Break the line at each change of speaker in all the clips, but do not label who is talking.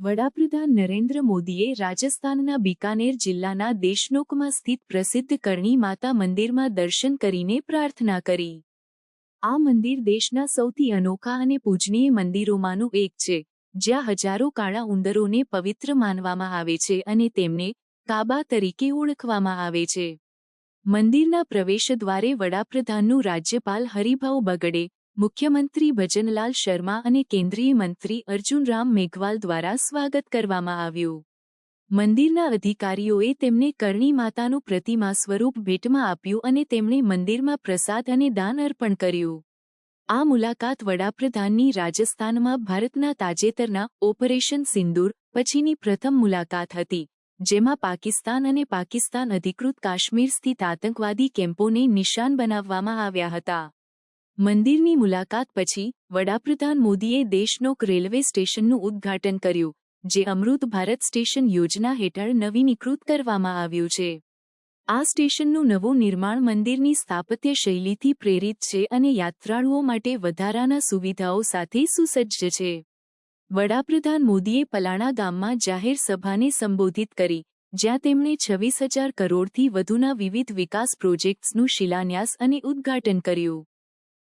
વડાપ્રધાન નરેન્દ્ર મોદીએ રાજસ્થાનના બિકાનેર જિલ્લાના દેશનોકમાં સ્થિત પ્રસિદ્ધ કરણી માતા મંદિરમાં દર્શન કરીને પ્રાર્થના કરી. આ મંદિર દેશના સૌથી અનોખા અને પૂજનીય મંદિરોમાંનું એક છે, જ્યાં હજારો કાળા ઉંદરોને પવિત્ર માનવામાં આવે છે અને તેમને કાબા તરીકે ઓળખવામાં આવે છે. મંદિરના પ્રવેશદ્વારે વડાપ્રધાનનું રાજ્યપાલ હરિભાઉ બગડે મુખ્યમંત્રી ભજનલાલ શર્મા અને કેન્દ્રીય મંત્રી અર્જુન રામ મેઘવાલ દ્વારા સ્વાગત કરવામાં આવ્યું. મંદિરના અધિકારીઓએ તેમને કરણી માતાનું પ્રતિમા સ્વરૂપ ભેટમાં આપ્યું અને તેમણે મંદિરમાં પ્રસાદ અને દાન અર્પણ કર્યું. આ મુલાકાત વડાપ્રધાનની રાજસ્થાનમાં ભારતના તાજેતરના ઓપરેશન સિંદૂર પછીની પ્રથમ મુલાકાત હતી, જેમાં પાકિસ્તાન અને પાકિસ્તાન અધિકૃત કાશ્મીર સ્થિત આતંકવાદી કેમ્પોને નિશાન બનાવવામાં આવ્યા હતા. મંદિરની મુલાકાત પછી વડાપ્રધાન મોદીએ દેશનોક રેલવે સ્ટેશનનું ઉદ્ઘાટન કર્યું, જે અમૃત ભારત સ્ટેશન યોજના હેઠળ નવીનીકૃત કરવામાં આવ્યું છે. આ સ્ટેશનનું નવું નિર્માણ મંદિરની સ્થાપત્ય શૈલીથી પ્રેરિત છે અને યાત્રાળુઓ માટે વધારાના સુવિધાઓ સાથે સુસજ્જ છે. વડાપ્રધાન મોદીએ પલાણા ગામમાં જાહેર સભાને સંબોધિત કરી, જ્યાં તેમણે છવ્વીસ હજાર કરોડથી વધુના વિવિધ વિકાસ પ્રોજેક્ટ્સનું શિલાન્યાસ અને ઉદ્ઘાટન કર્યું.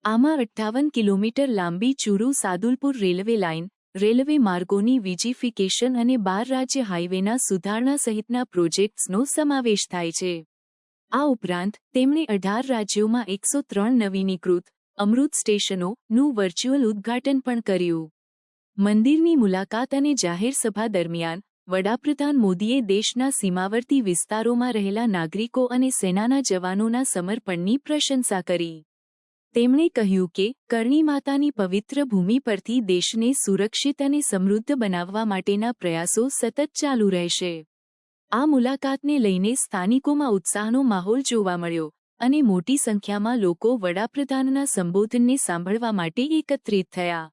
આમાં અઠ્ઠાવન કિલોમીટર લાંબી Churu Sadulpur railway line, railway માર્ગોની વિજીફિકેશન અને બાર રાજ્ય હાઇવેના સુધારણા સહિતના પ્રોજેક્ટ્સનો સમાવેશ થાય છે. આ ઉપરાંત, તેમણે અઢાર રાજ્યોમાં એકસો ત્રણ નવીનીકૃત અમૃત સ્ટેશનોનું વર્ચ્યુઅલ ઉદ્ઘાટન પણ કર્યું. મંદિરની મુલાકાત અને જાહેર સભા દરમિયાન, વડાપ્રધાન મોદીએ દેશના સીમાવર્તી વિસ્તારોમાં રહેલા નાગરિકો અને સેનાના જવાનોના સમર્પણની પ્રશંસા કરી. તેમણે કહ્યું કે કરણી માતાની પવિત્ર ભૂમિ પરથી દેશને સુરક્ષિત અને સમૃદ્ધ બનાવવા માટેના પ્રયાસો સતત ચાલુ રહેશે. આ મુલાકાતને લઈને સ્થાનિકોમાં ઉત્સાહનો માહોલ જોવા મળ્યો અને મોટી સંખ્યામાં લોકો વડાપ્રધાનના સંબોધનને સાંભળવા માટે એકત્રિત થયા.